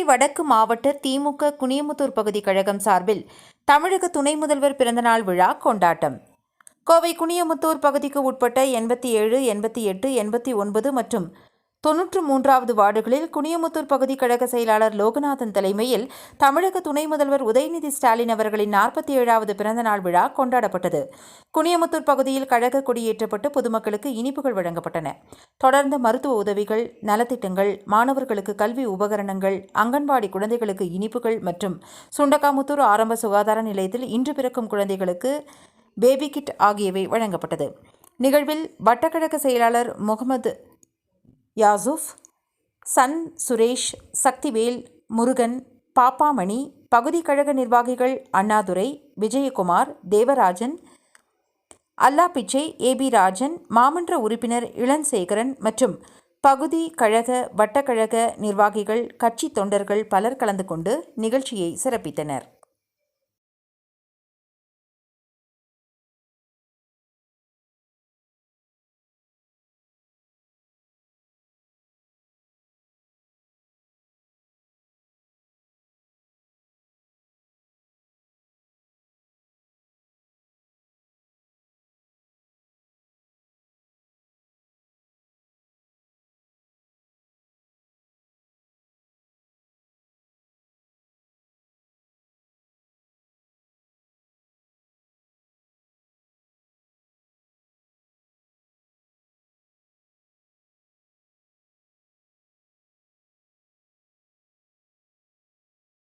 கோவை வடக்கு மாவட்ட திமுக குனியமுத்தூர் பகுதி கழகம் சார்பில் தமிழக துணை முதல்வர் பிறந்தநாள் விழா கொண்டாட்டம். கோவை குனியமுத்தூர் பகுதிக்கு உட்பட்ட எண்பத்தி ஏழு எண்பத்தி எட்டு எண்பத்தி ஒன்பது மற்றும் தொன்னூற்று மூன்றாவது வார்டுகளில் குனியமுத்தூர் பகுதி கழக செயலாளர் லோகநாதன் தலைமையில் தமிழக துணை முதல்வர் உதயநிதி ஸ்டாலின் அவர்களின் நாற்பத்தி ஏழாவது பிறந்தநாள் விழா கொண்டாடப்பட்டது. குனியமுத்தூர் பகுதியில் கழக கொடியேற்றப்பட்டு பொதுமக்களுக்கு இனிப்புகள் வழங்கப்பட்டன. தொடர்ந்து மருத்துவ உதவிகள் நலத்திட்டங்கள் மாணவர்களுக்கு கல்வி உபகரணங்கள் அங்கன்வாடி குழந்தைகளுக்கு இனிப்புகள் மற்றும் சுண்டக்காமுத்தூர் ஆரம்ப சுகாதார நிலையத்தில் இன்று பிறக்கும் குழந்தைகளுக்கு பேபி கிட் ஆகியவை வழங்கப்பட்டது. நிகழ்வில் வட்டக்கழக செயலாளர் முகமது யாசூப் சன் சுரேஷ் சக்திவேல் முருகன் பாப்பாமணி பகுதி கழக நிர்வாகிகள் அண்ணாதுரை விஜயகுமார் தேவராஜன் அல்லா பிச்சை ஏபி ராஜன் மாமன்ற உறுப்பினர் இளஞ்சேகரன் மற்றும் பகுதி கழக வட்டக்கழக நிர்வாகிகள் கட்சி தொண்டர்கள் பலர் கலந்து கொண்டு நிகழ்ச்சியை சிறப்பித்தனர்.